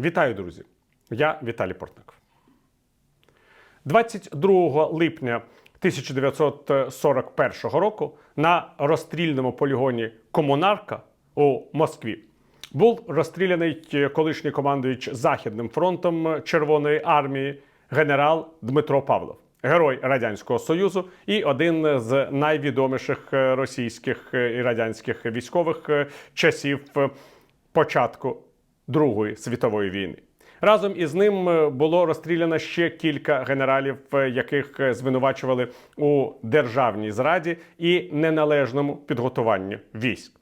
Вітаю, друзі! Я Віталій Портников. 22 липня 1941 року на розстрільному полігоні Комунарка у Москві був розстріляний колишній командуючий Західним фронтом Червоної армії генерал Дмитро Павлов, герой Радянського Союзу і один з найвідоміших російських і радянських військових часів початку Другої світової війни. Разом із ним е, було розстріляно ще кілька генералів, е, яких е, звинувачували у державній зраді і неналежному підготуванню військ.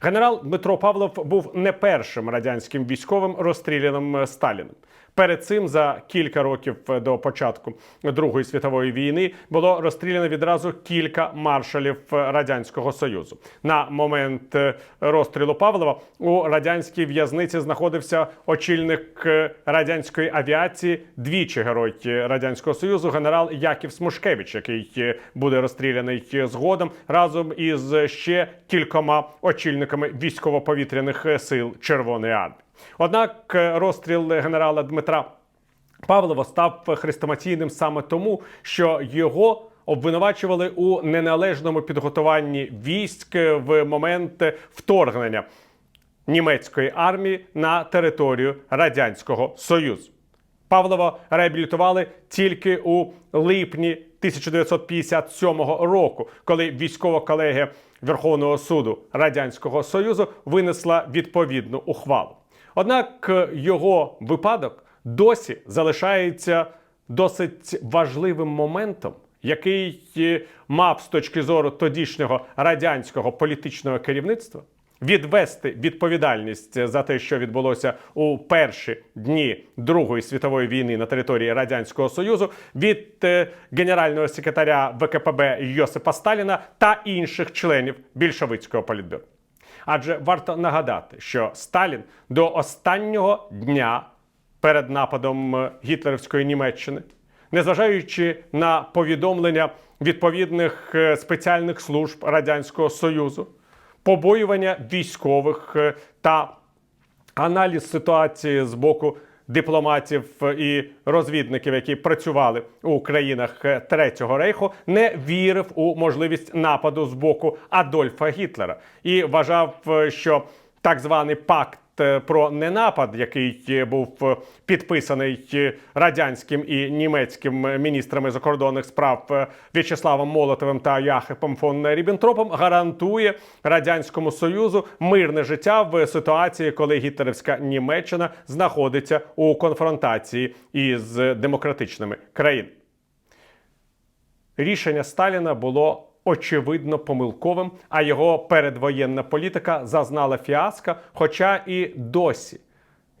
Генерал Дмитро Павлов був не першим радянським військовим розстріляним е, Сталіном. Перед цим за кілька років е, до початку Другої світової війни було розстріляно відразу кілька маршалів е, радянського союзу. На момент розстрілу Павлова у радянській в'язниці знаходився очільник радянської авіації, двічі герой радянського союзу, генерал Яків Смушкевич, який буде розстріляний згодом разом із ще кількома очільниками військово-повітряних е, сил Червоної армії. Однак е, розстріл генерала Дмитра Павлова став хрестоматійним саме тому, що його обвинувачували у неналежному підготуванні військ в момент вторгнення німецької армії на територію Радянського Союзу. Павлова реабілітували тільки у липні 1957 року, коли військова колегія Верховного суду Радянського Союзу винесла відповідну ухвалу. Однак е, його випадок досі залишається досить важливим моментом, який е, мав з точки зору тодішнього радянського політичного керівництва відвести відповідальність за те, що відбулося у перші дні Другої світової війни на території Радянського Союзу, від е, генерального секретаря ВКПБ Йосипа Сталіна та інших членів більшовицького політбюро. Адже варто нагадати, що Сталін до останнього дня перед нападом е, гітлерівської Німеччини, незважаючи на повідомлення відповідних е, спеціальних служб Радянського Союзу, побоювання військових е, та аналіз ситуації з боку дипломатів е, і розвідників, які працювали у країнах е, Третього рейху, не вірив у можливість нападу з боку Адольфа Гітлера і вважав, що так званий пакт. Е, Про ненапад, який е, був е, підписаний радянським і німецьким міністрами закордонних справ В'ячеславом Молотовим та Яхипом фон Ріббентропом, гарантує радянському союзу мирне життя в ситуації, коли гітлерівська Німеччина знаходиться у конфронтації із демократичними країнами. Рішення Сталіна було очевидно помилковим, а його передвоєнна політика зазнала фіаско, хоча і досі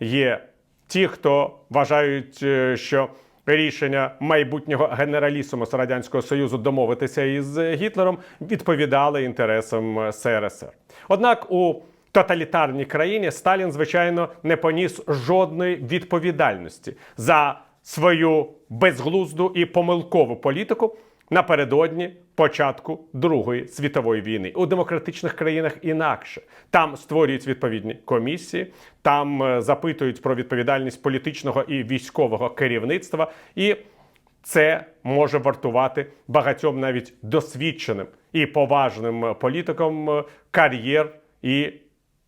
є ті, хто вважають, е, що рішення майбутнього генералісуму з радянського союзу домовитися із Гітлером відповідали інтересам СРСР. Однак у тоталітарній країні Сталін, звичайно, не поніс жодної відповідальності за свою безглузду і помилкову політику напередодні початку Другої світової війни. У демократичних країнах інакше там створюють відповідні комісії, там е, запитують про відповідальність політичного і військового керівництва, і це може вартувати багатьом навіть досвідченим і поважним політикам е, кар'єр і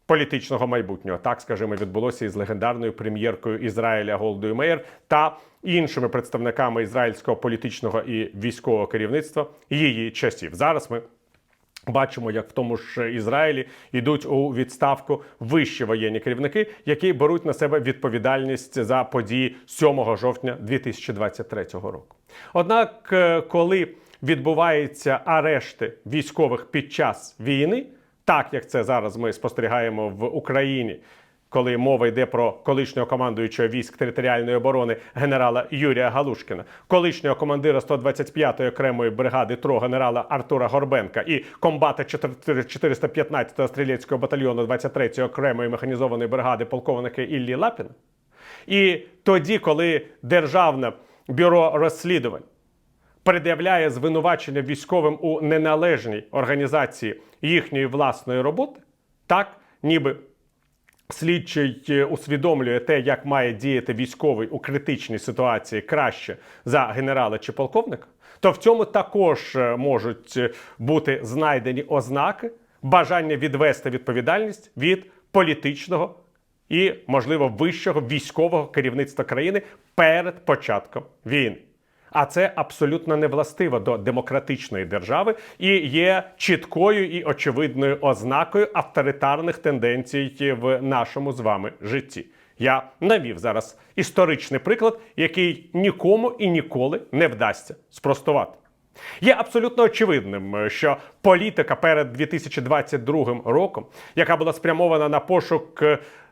політичного майбутнього. Так, скажімо, відбулося із легендарною прем'єркою Ізраїля Голдою Меєр та іншими представниками ізраїльського політичного і військового керівництва її часів. Зараз ми. Бачимо, як в тому ж Ізраїлі йдуть у відставку вищі воєнні керівники, які беруть на себе відповідальність за події 7 жовтня 2023 року. Однак, е, коли відбуваються арешти військових під час війни, так як це зараз ми спостерігаємо в Україні, коли мова йде про колишнього командуючого військ територіальної оборони генерала Юрія Галушкіна, колишнього командира 125-ї окремої бригади ТРО генерала Артура Горбенка і комбата 415-го стрілецького батальйону 23-ї окремої механізованої бригади полковника Іллі Лапіна. І тоді, коли Державне бюро розслідувань пред'являє звинувачення військовим у неналежній організації їхньої власної роботи, так ніби слідчий е, усвідомлює те, як має діяти військовий у критичній ситуації краще за генерала чи полковника, то в цьому також е, можуть е, бути знайдені ознаки бажання відвести відповідальність від політичного і, можливо, вищого військового керівництва країни перед початком війни. А це абсолютно не властиво до демократичної держави і є чіткою і очевидною ознакою авторитарних тенденцій в нашому з вами житті. Я навів зараз історичний приклад, який нікому і ніколи не вдасться спростувати. Є абсолютно очевидним, що політика перед 2022 роком, яка була спрямована на пошук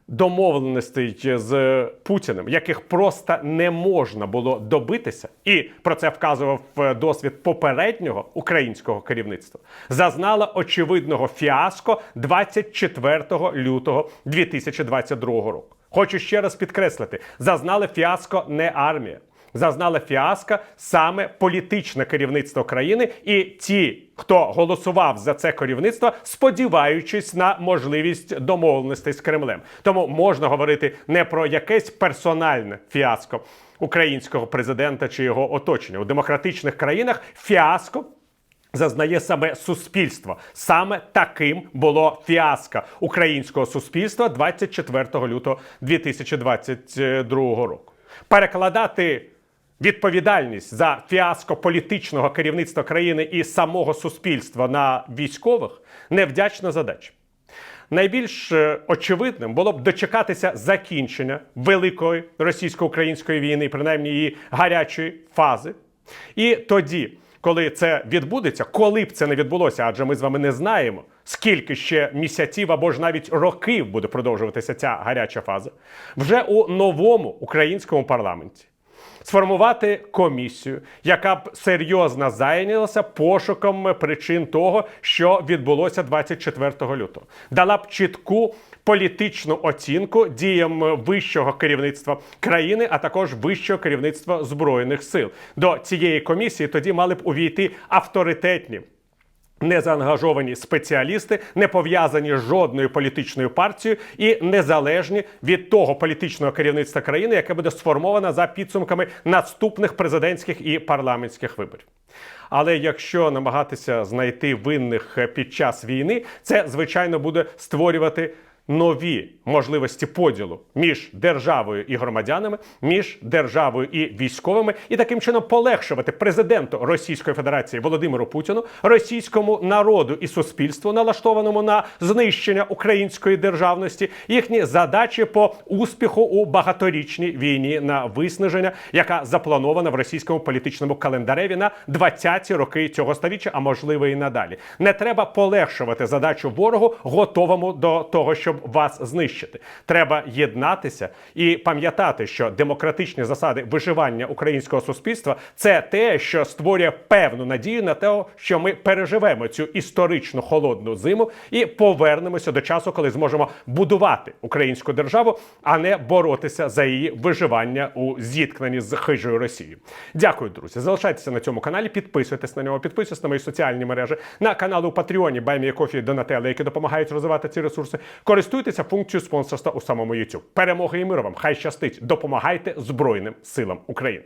домовленостей з Путіним, яких просто не можна було добитися, і про це вказував е, досвід попереднього українського керівництва, зазнала очевидного фіаско 24 лютого 2022 року. Хочу ще раз підкреслити: зазнали фіаско не армія. Зазнала фіаско саме політичне керівництво країни і ті, хто голосував за це керівництво, сподіваючись на можливість домовленостей з Кремлем. Тому можна говорити не про якесь персональне фіаско українського президента чи його оточення у демократичних країнах. Фіаско Зазнає саме суспільство. Саме таким було фіаско українського суспільства 24 лютого 2022 року. Перекладати відповідальність за фіаско політичного керівництва країни і самого суспільства на військових невдячна задача. Найбільш е, очевидним було б дочекатися закінчення великої російсько-української війни, принаймні її гарячої фази. І тоді, коли це відбудеться, коли б це не відбулося, адже ми з вами не знаємо, скільки ще місяців або ж навіть років буде продовжуватися ця гаряча фаза, вже у новому українському парламенті сформувати комісію, яка б серйозно зайнялася пошуком причин того, що відбулося 24 лютого, дала б чітку політичну оцінку діям вищого керівництва країни, а також вищого керівництва збройних сил. До цієї комісії тоді мали б увійти авторитетні. Незаангажовані спеціалісти, не пов'язані з жодною політичною партією і незалежні від того політичного керівництва країни, яке буде сформовано за підсумками наступних президентських і парламентських виборів. Але якщо намагатися знайти винних під час війни, це звичайно буде створювати нові можливості поділу між державою і громадянами, між державою і військовими, і таким чином полегшувати президенту Російської Федерації Володимиру Путіну, російському народу і суспільству, налаштованому на знищення української державності, їхні задачі по успіху у багаторічній війні на виснаження, яка запланована в російському політичному календареві на 20-ті роки цього століття, а можливо і надалі. Не треба полегшувати задачу ворогу, готовому до того, щоб вас знищити. Треба єднатися і пам'ятати, що демократичні засади виживання українського суспільства це те, що створює певну надію на те, що ми переживемо цю історичну холодну зиму і повернемося до часу, коли зможемо будувати українську державу, а не боротися за її виживання у зіткненні з хижою Росією. Дякую, друзі. Залишайтеся на цьому каналі, підписуйтесь на нього, підписуйтесь на мої соціальні мережі, на канал у Патреоні Баймія Кофі Донателли, які допомагають розвивати ці ресурси. Користуйтеся функцією спонсорства у самому YouTube. Перемоги і миру вам! Хай щастить! Допомагайте Збройним силам України.